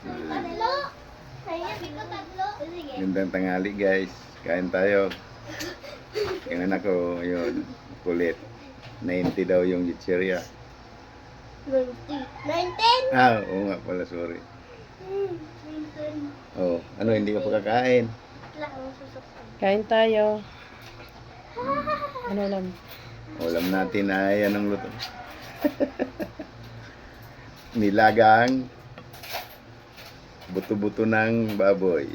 Tatlo. Sabi ko tatlo. Sige. Gandang tanghali guys. Kain tayo. Yung anak ko, yun, kulit. 90 daw yung chicheria. 20. 19. Ah, oo nga pala, sorry. Hmm, 19. Oh, ano, hindi ka pa kakain? Kain tayo. Ano lang? Ulam natin ay anong luto? Nilagang buto-buto ng baboy.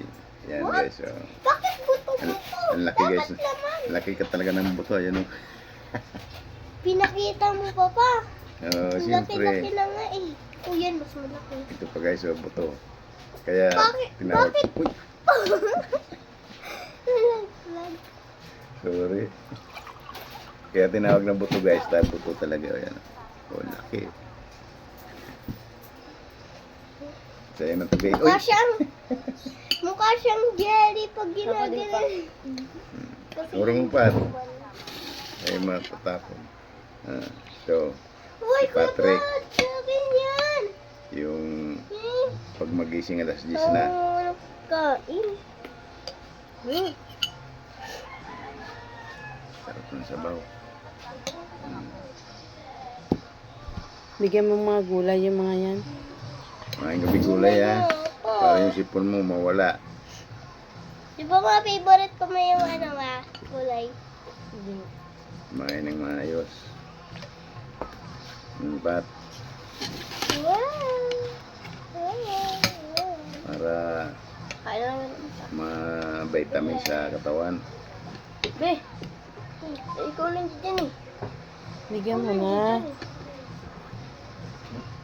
Yan guys, oh. Bakit buto-buto? ang laki guys. Bakit naman? Ang laki ka talaga ng buto. Yan oh. Pinakita mo pa pa. Oh, Ang siyempre. laki-laki na nga eh. Oh, yan, mas malaki. Ito pa guys, oh, buto. Kaya Bakit? tinawag. Bakit? Uy, sorry. Kaya tinawag na buto guys. Dahil buto talaga. oh, Yan. Oh, laki. Sa'yo na to guys. Uy! Mukha siyang, mukha siyang jelly pag ginagano. Kasi Urong pa. Ay matatapon. Ah, so, Uy, si Patrick. kapag, sabi yan. yung Hmm. pag magising alas 10 na. Kain. Hmm. Sarap ng sabaw. Bigyan mo mga gulay yung mga yan. Maraming gabi gulay ha. Para yung sipon mo mawala. Di ba mga favorite ko may yung ano ba? Kulay. Kumain ng maayos. Yung bat para ma-vitamin sa katawan. Be, ikaw lang dyan eh. Bigyan mo na.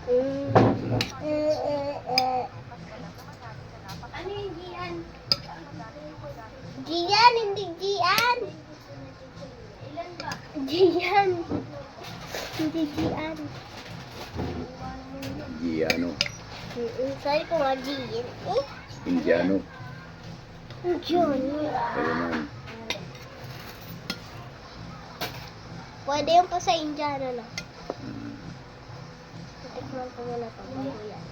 Mm. Ano yung Gian? Gian, hindi Gian. Ilan ba? Gian. Hindi Gian. Giano, Sabi ko nga Gian. Eh, Indiano, man. Pwede yung pa sa Indiana na. Muna pa bago yan.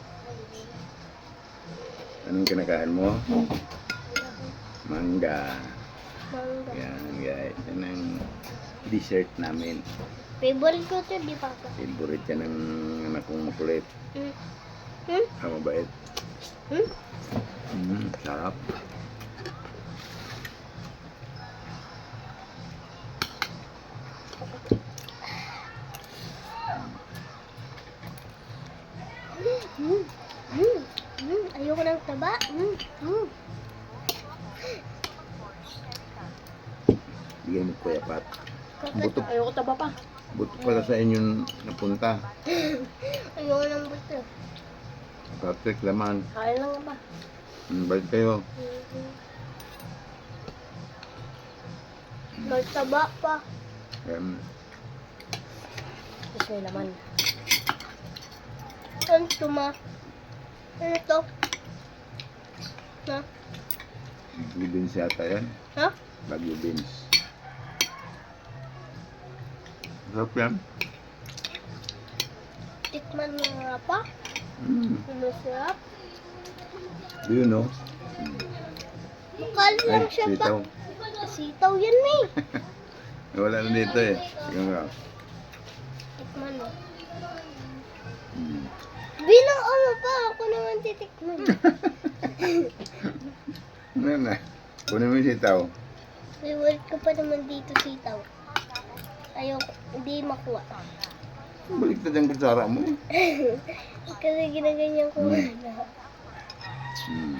Anong kinakain mo? Mangga. Mangga. Yan guys, yan ang dessert namin. Favorite ko ito, di ba ka? Favorite yan ng anak kong makulit. Hmm? Hmm? Ah, mabait. Hmm? Mm, sarap. Bigyan mo kuya Pat. Kakat. Buto, Ayoko taba pa. buto pala sa inyong napunta. Ayoko ng buto. Patrick, laman. Kaya lang ba? Mm, balik kayo. Hmm. May taba pa. Um, Tapos may laman. Ano ito ma? Ano to? Ha? Bagyo beans yata yan. Ha? Bagyo beans. Sarap yan. Tikman mo nga pa. Mm. Masarap. Do you know? Makal lang Ay, siya pa. sitaw. Sitaw yan eh. Wala na dito eh. Sige nga. Tikman mo. Mm. Bilang ano pa, ako naman titikman. Ano na? Kunin mo yung sitaw. Favorite ko pa naman dito sitaw. Ayoko, hindi makuha. Balik na dyan kutsara mo eh. Kasi ginaganyan ko Hmm. na. Mm. Hmm.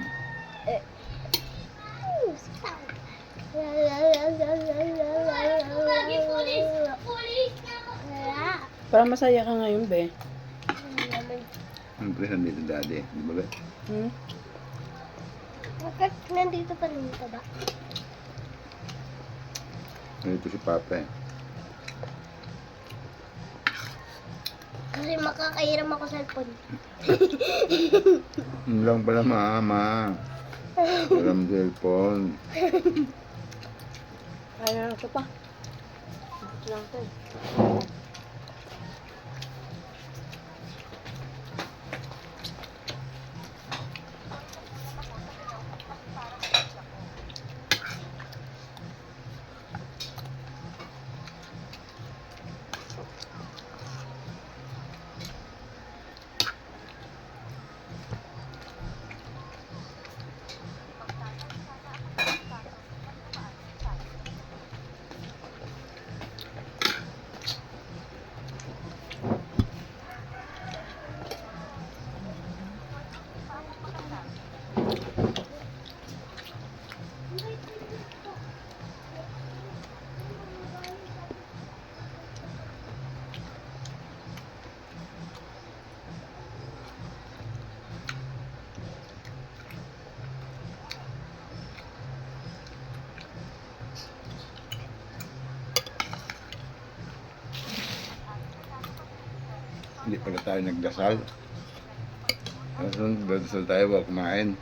Lagi pulis! Pulis! Wala. Para masaya ka ngayon, be. Naman. Siyempre, nandito daddy. Di ba? ba? Hmm? Bakit nandito pa rin ito ba? Nandito si Papa eh. Kasi makakairam ako sa cellphone. Yun lang pala mama. Walang cellphone. Kaya lang ito pa. Ito lang ito pala tayo nagdasal. Dadasal tayo ba kumain.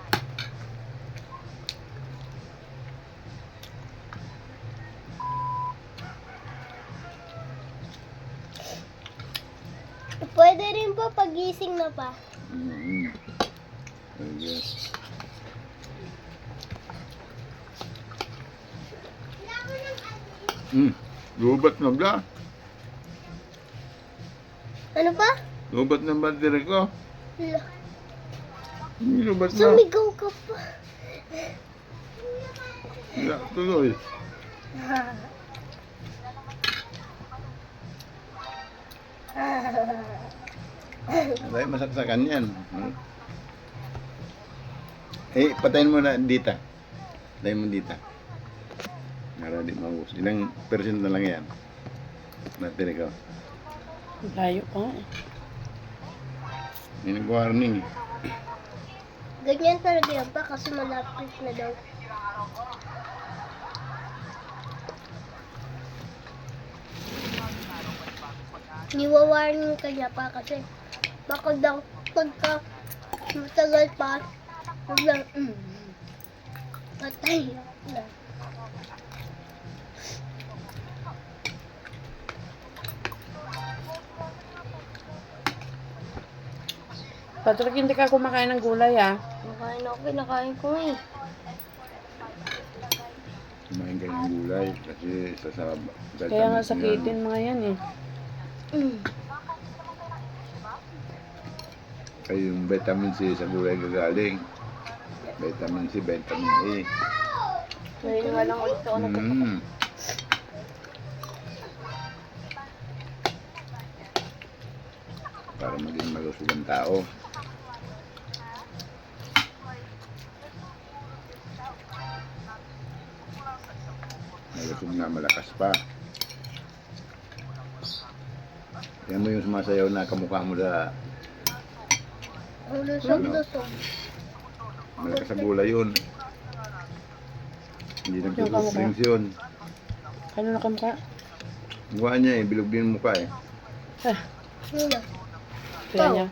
Pwede rin po pagising na pa. Mm. Ayun. Hmm. Lubat na bla. Ano pa? Lubat na battery ko. Hala, Hmm, Lubat na. Sumigaw ka pa. Wala, tuloy. Tayo masaksakan yan. Hmm. Eh, patayin mo na dita. Patayin mo dita. Para di maubos. Ilang percent na lang yan. Battery ko. Layo pa nga eh. May nag-warning. Ganyan talaga yan pa kasi malapit na daw. Niwawarning ka niya pa kasi baka daw pagka matagal pa, biglang, mm, patay na. Patrick, hindi ka kumakain ng gulay ah. Nakain ako, kinakain ko eh. Kumain ka ng gulay kasi sa sa Kaya nga sakitin mga yan eh. Mm. Ay, yung vitamin C sa gulay gagaling. Vitamin C, vitamin A. Ngayon nga lang ulit ako Mm. Para maging malusog ang tao. Na malakas pa. Yan mo yung sumasayaw na kamukha mo sa lusog-lusog. malakas sa gulay yun. Hindi Yung kamukha? nagtutustrings yun. Ano na kamukha? Mukha niya eh, bilog din yung mukha eh. Ah, na. kaya niya.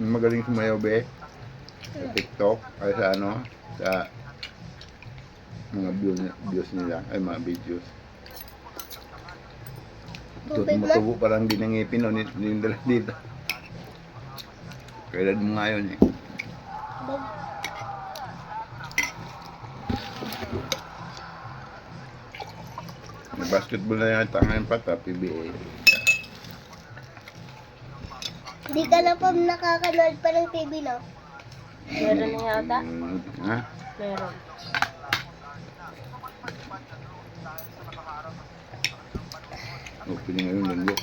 Magaling sumayaw be. Sa TikTok, ay sa ano, sa mga views, views nila, ay mga videos. Ito, Tubig na. tumutubo parang di nangipin no, ni- yung dala dito. Kailan mo nga yun eh. May basketball na yata ngayon pa ta, PBA. Di ka na pa nakakanood pa ng TV, no? Meron na yata? Mm, ha? Meron. Opening ngayon, linggo.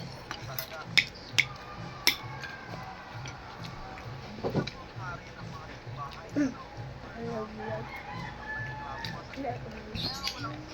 At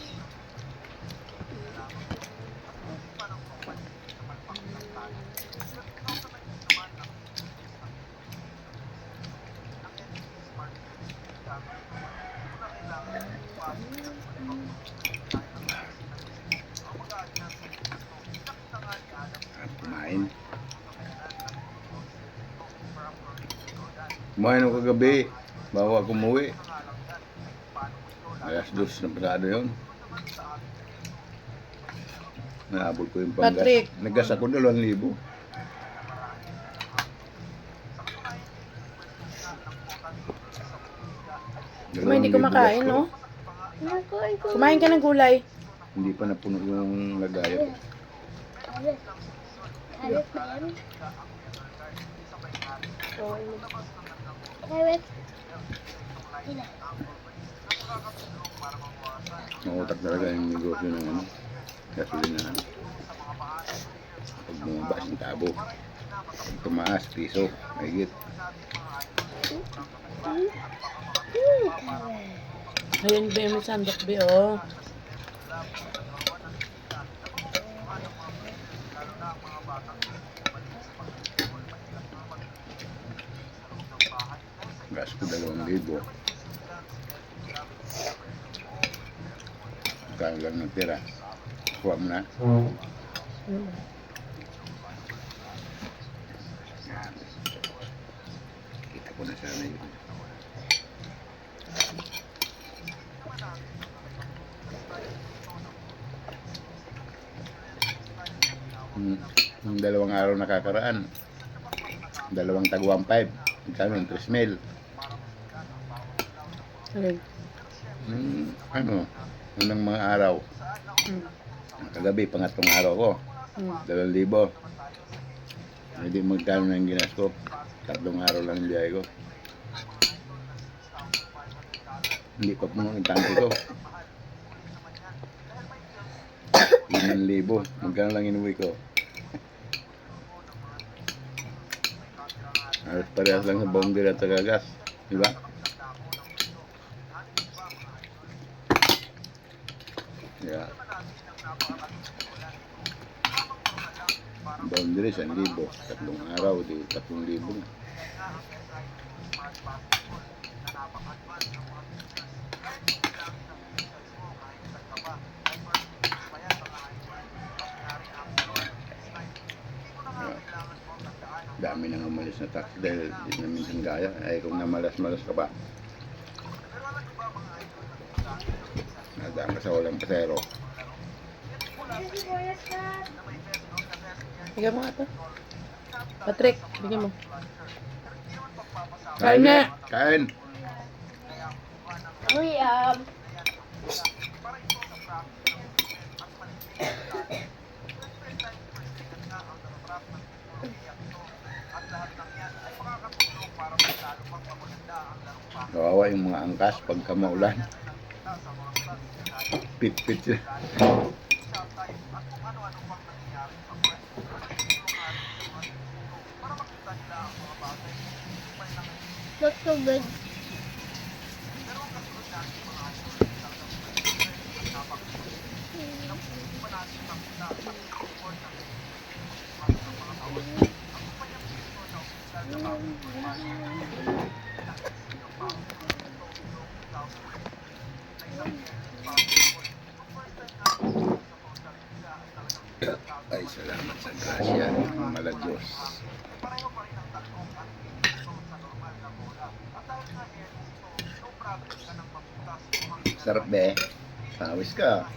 Kumain ako kagabi. Bawa ako umuwi. Alas dos na pasado yun. Naabot ko yung panggas. Patrick. Naggas ako dalawang libo. Kuma hindi kumakain, no? Kumain ka ng gulay. Hindi pa napuno yung lagayan. Alis. Alis ba yan? Sila. Mautak talaga yung negosyo ng ano. Gasolina. Pag bumaba yung tabo. Pag tumaas, piso. Mahigit. Ayun ba yung sandok ba oh. Dalawang libo. Kaya lang natira. Kuha mo na. Hmm. ko na sana yun. Hmm, Yung dalawang araw nakakaraan, dalawang tagwang 5, magkano yung 3 mil. Ayun. Nung, ano, unang mga araw, Mm. kagabi, pangatlong araw ko, Mm. dalawang libo. Hindi magkano na yung ginas ko. Tatlong araw lang yung biyay ko. Hindi pa puno yung tangke ko. Limang libo. Magkano lang inuwi ko. Halos parehas lang sa boundary at sa gagas. Di Yeah. Boundary, 1,000. Tatlong araw, di 3,000. Dami nang umalis na taxi dahil di na minsan gaya. Ay kung namalas-malas ka pa. Nadaan ka sa walang pasero. Bigyan mo nga ito. Patrick, bigyan mo. Kain na. Kain! Uy, um, Kawawa yung mga angkas pagka maulan. Pit-pit sila. not so good. Ay, salamat sa grasya ng mala Diyos. Sarap be. Pawis ka.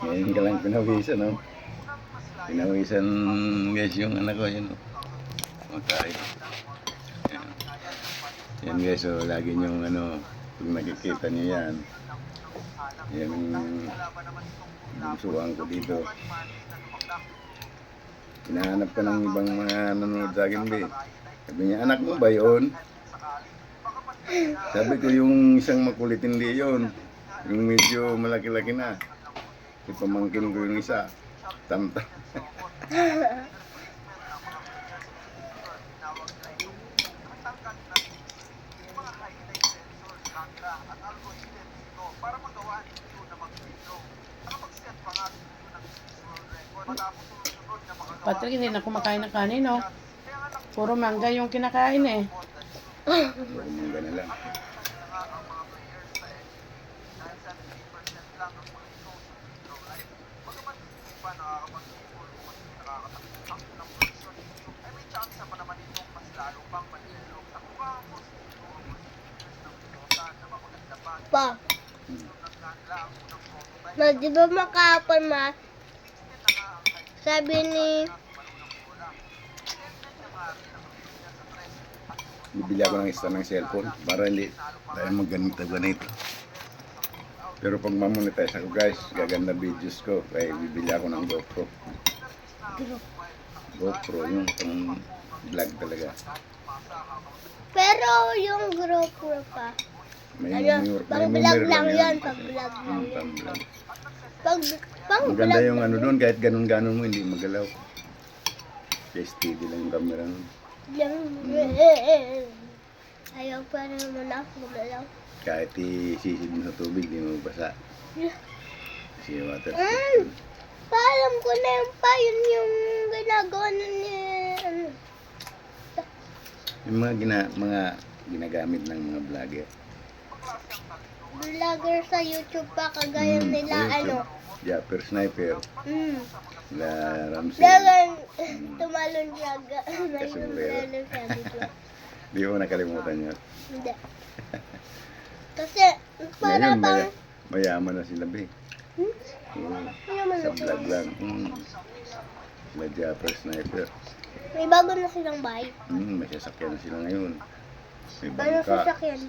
Ngayon ka lang pinawisan, no? Pinawisan, guys, yung anak ko, yun, oh. Makain. Yan. Guys, so, lagi niyong, ano, pag nakikita niyo yan, yan yung suwang ko dito. Hinahanap ko ng ibang mga nanonood sa akin, be. Sabi niya, anak mo ba yun? Sabi ko, yung isang makulit hindi yun. Yung medyo malaki-laki na. Ipamangkin ko yung isa. Tamta. Patrick, hindi na kumakain ng kanin, no? Puro mangga yung kinakain, eh. Bumangga na lang. Pa. Ma, di ba makapal ma? Sabi ni... Bibili ako ng isa ng cellphone para hindi tayo magganito ganito. Pero pag mamonetize ako guys, gaganda videos ko. Kaya bibili ako ng GoPro. GoPro yung pang vlog talaga. Pero yung GoPro pa. May Ano, may pang vlog lang yun, pang vlog lang Hmm, yun. pang vlog. Pag, pang Maganda yung ano doon, kahit ganun-ganun mo, hindi magalaw. Kaya steady lang yung camera nun. Yung... Ayaw pa naman ako gumalaw. Kahit isisid mo sa tubig, di mo basa. Kasi yung water Mm. Paalam ko na yung pa, yun yung ginagawa na ni... Ano, Yung mga, gina, mga ginagamit ng mga vlogger. vlogger sa YouTube pa, kagaya Mm, nila, sa YouTube. ano, Japper Sniper, Mm. sila Ramsey. Dagan, tumalon siya. ga- Kasumbrero. Tumalon siya bigla. Di mo nakalimutan yun. Hindi. Kasi, para Ngayon, bang... maya, mayaman na sila, be. Hmm? Ano naman sa vlog lang. Mm. Sila Japper Sniper. May bago na silang bahay. Mm, may sasakyan na sila ngayon. May Ano bangka. sasakyan?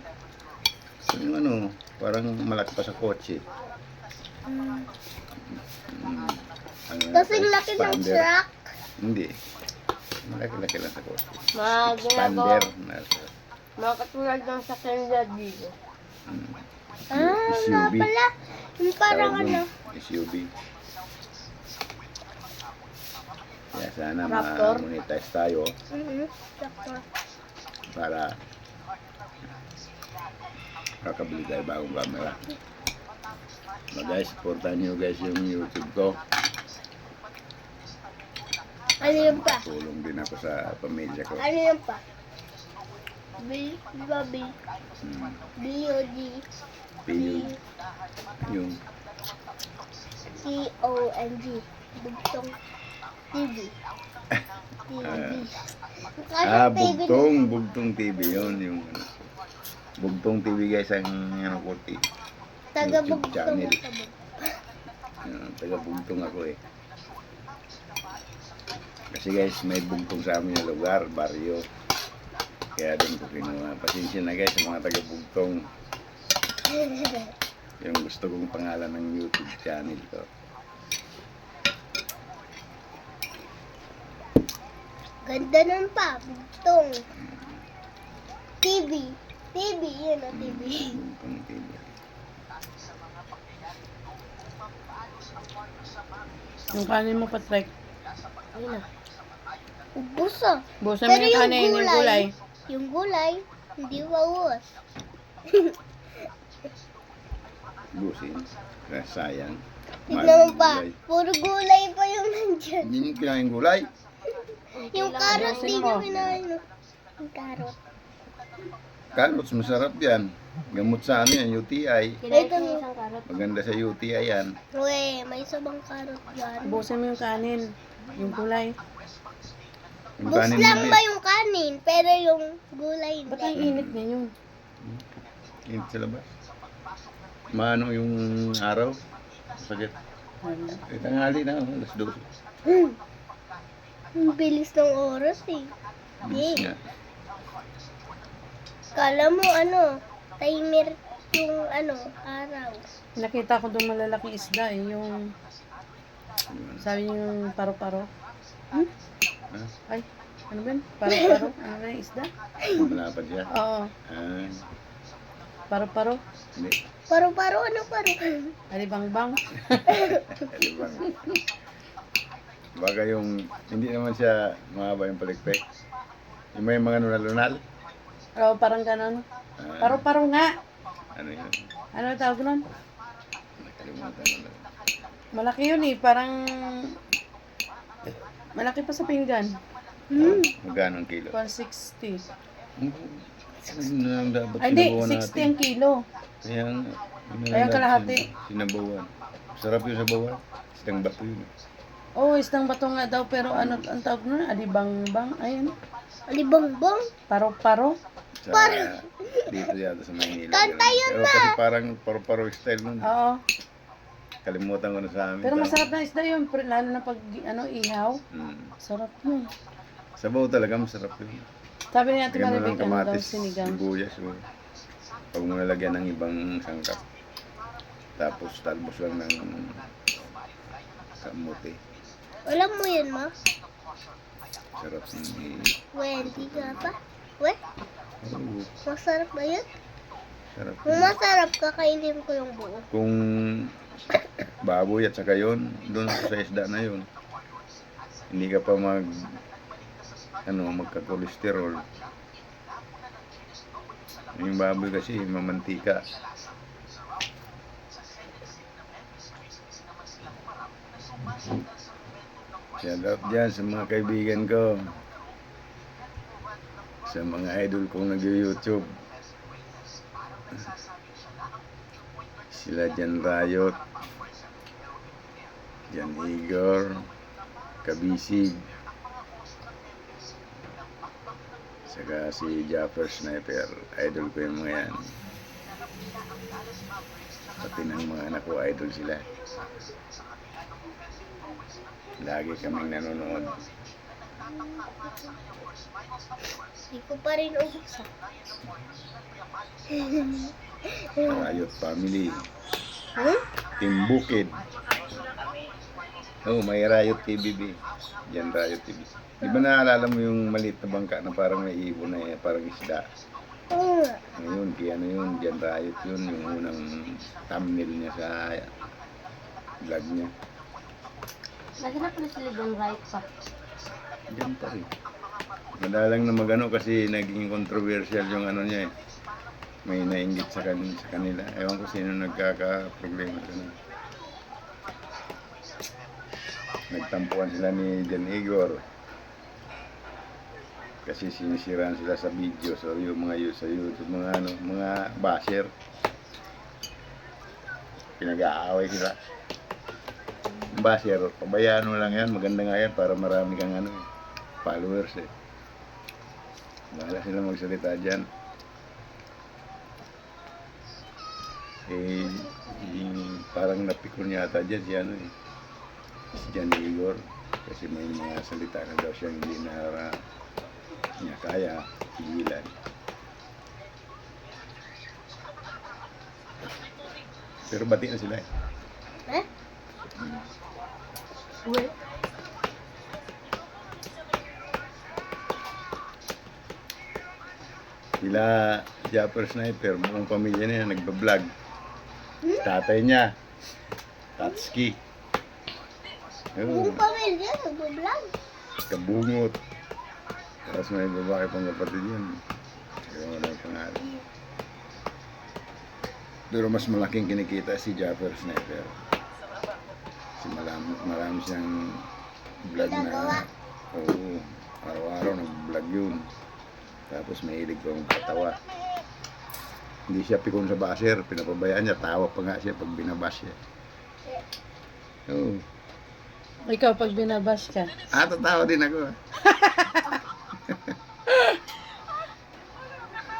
Yung ano, parang malaki pa sa kotse. Mm. Mm. Kasing laki ng expander. truck. Hindi. Malaki-laki lang sa kotse. Mga Expander. Nasa, Mga katulad ng sakyan dito. mm, Ah, nga SUV. pala. Yung parang Tawag ano. nun, SUV. Kaya sana Raptor? ma-monetize tayo Mhm. Sakto. para kakabili tayo bagong camera. So guys, supportan nyo guys yung YouTube ko. Ano yun pa? Tulong din ako sa pamilya ko. Ano yun pa? B, di ba B? Hmm. B-O-D. PU, yung C-O-N-G. Bugtong TV. TV. Ah, Bugtong, Bugtong TV yun, yung ano. Bugtong TV guys ang ano ko, Taga YouTube channel. sa bug. ano, taga Bugtong ako eh. Kasi guys, may bugtong sa amin na lugar, baryo. Kaya doon ko kinuha. Pasensya na guys sa mga taga Bugtong. Yung gusto kong pangalan ng YouTube channel ko. Ganda nun pa. Bugtong. TV. TV. Yun o, TV. Bugtong TV. Yung kanin mo, Patrick. Ayun na. Ubus ah. Busan mo Pero yung yung kanin, yung gulay, gulay. yung gulay, hindi wawas. Busin. Kaya sayang. Tignan mo pa. gulay. Puro gulay pa yung nandyan. Hindi mo kinain gulay. Yung carrot, Ayusin di mo. ko kinain. Yung carrot. Carrots, masarap yan. Gamot sa ano yan, UTI. Ko yung isang carrot. Maganda sa UTI yan. Uwe, may sabang carrot dyan. Busan mo yung kanin, yung gulay. Yung Bus kanin lang ba yung kanin? Pero yung gulay Ba't ang hindi. init ngayon? Init sa labas. Maano yung araw? Sakit. Ano? Eh, tanghali na, oh, alas 12. Hmm. Ang bilis ng oras eh. Bilis nga. Kala mo ano, timer yung ano, araw. Nakita ko doon malalaking isda eh, yung Yun. sabi niyo yung paro-paro. Ah, Ay, ano ba yun? Paro-paro? ano ba yung isda? malapad siya. Oo, Ah, paro-paro. hindi. Paro-paro, ano paro? Alibang-bang. Di ba? Baka yung, hindi naman siya mahaba yung palikpik. Yung may mga lunal-lunal. Oo, parang ganon. Ah, Paro-paro nga. ano yun? Ano tawag nun? Nakalimutan na. Malaki yun eh, parang... Malaki pa sa pinggan. Hmm. Magkano ang kilo? 160. Ano lang dapat Ay, hindi, sinabawan 60 natin. ang kilo. Kaya dapat kalahati. sin- Sinabawan. Sarap yung sabawan. Sitang bato yun. Oo, oh, isang bato nga daw, pero ano ang tawag nun? Alibang-bang. Ayun. Alibongbong. Paro-paro. Sa, dito yata sa Maynila. Kanta yun Pero kasi parang paro-paro style nun. Oo. Kalimutan ko na sa amin. Pero masarap na isda yun, lalo na pag ano, ihaw. Mm. Sarap yun. Sabaw talaga masarap yun. Sabi ni Ate Maribig, ng ano daw, sinigang. sibuyas. o Pag mo nalagyan ng ibang sangkap. Tapos talbos lang ng kamuti. Alam mo yun, ma? Sarap ng Wendy ka pa? We, Oo, masarap ba yun? sarap. Kung yun. masarap, kakainin ko yung buo. Kung baboy at saka yun, doon sa isda na yun. Hindi ka pa mag ano, magka-cholesterol. Yung baboy kasi mamantika. Shout out dyan sa mga kaibigan ko. Sa mga idol kong nag-YouTube. Sila dyan Riot. Jan Igor, Kabisig, saka si Jaffer Sniper. Idol ko yung mga yan. Pati ng mga anak ko, idol sila. Lagi kaming nanonood. Hindi ko pa rin ubos ah. Riot Family, Hmm? Team Bukid. Oh, may Riot TVB. Yan Riot TV. Di ba naalala mo yung maliit na bangka na parang may ibon na eh, parang isda? Oo nga. Ngayon, kaya ano yun, Diyan Riot yun, yung unang thumbnail niya sa vlog niya. Naganap na sila doon right pa. Diyan pa rin. Madalang na magano kasi naging controversial yung ano niya eh. May nainggit sa, kan sa kanila. Ewan ko sino nagkaka-problema sa kanila. Nagtampuan sila ni Jan Igor. Kasi sinisiraan sila sa video. So yung mga sa YouTube, mga ano, mga basher. Pinag-aaway sila. Basher, pabayaan mo lang yan. Maganda nga yan para marami kang ano, eh, followers eh. Bahala sila magsalita dyan. Eh, yung parang napikon yata dyan si ano eh. Si Jan Igor. Kasi may mga salita na daw siya hindi na niya kaya pigilan. Pero bati na sila eh. Eh? Uy. Sila Japper Sniper, buong pamilya niya nagbablog. Tatay niya, Tatski. Buong pamilya, nag-vlog. kabungot. Tapos may babae pang kapatid yun. Kaya wala yung pangalan. Pero mas malaking kinikita si Japper Sniper. Marami, marami siyang vlog na... Oo, araw-araw nag-vlog yun. Tapos mahilig pa magpatawa. Hindi siya pikon sa basher, pinapabayaan niya, tawa pa nga siya pag binabas siya. Oo. Ikaw, pag binabas ka. Ah, tatawa din ako. ah.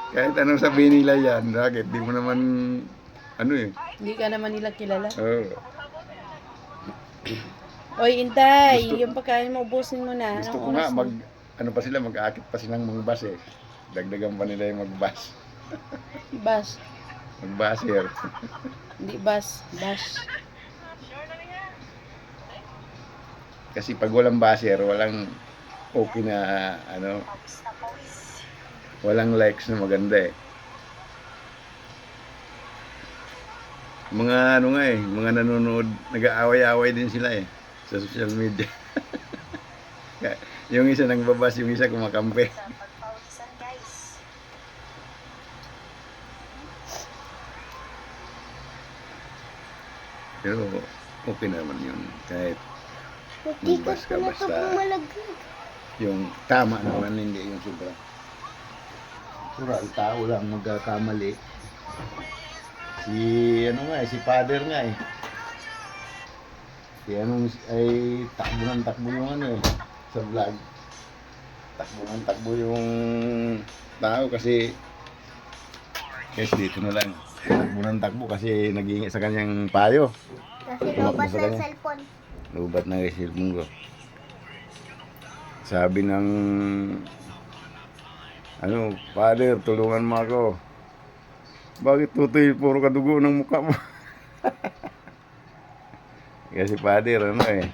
Kahit anong sabihin nila yan, bakit? Di mo naman, ano eh. Hindi ka naman nila kilala. Oh, Oy, Intay, Gusto- yung pagkain mo, ubusin mo na. gusto ko nga, mag, ano pa sila, mag-aakit pa silang mga bus eh. Dagdagan pa nila yung mag-bus. Bas. Mag-buser. Hindi bas. Bas. Kasi pag walang buser, walang okay na, ano, walang likes na maganda eh. Mga ano nga eh, mga nanonood, nag-aaway-aaway din sila eh sa social media. Yung isa nang babas, yung isa kumakampi. Pero okay naman yun. Kahit Magbas ko ka basta. yung tama naman, hindi yung sobra. Natural, tao lang magkakamali. Si ano nga eh, si father nga eh. Si anong ay takbo ng takbo yung ano eh, sa vlog. Takbo ng takbo yung tao kasi guys dito na lang. Takbo ng takbo kasi naging sa kanyang payo. Kasi Tumakbo lobat sa ng kanya. cellphone. Lubat na yung cellphone ko. Sabi ng ano, father, tulungan mo ako. Bakit tutoy, puro kadugo ng mukha mo? Kasi father, ano eh,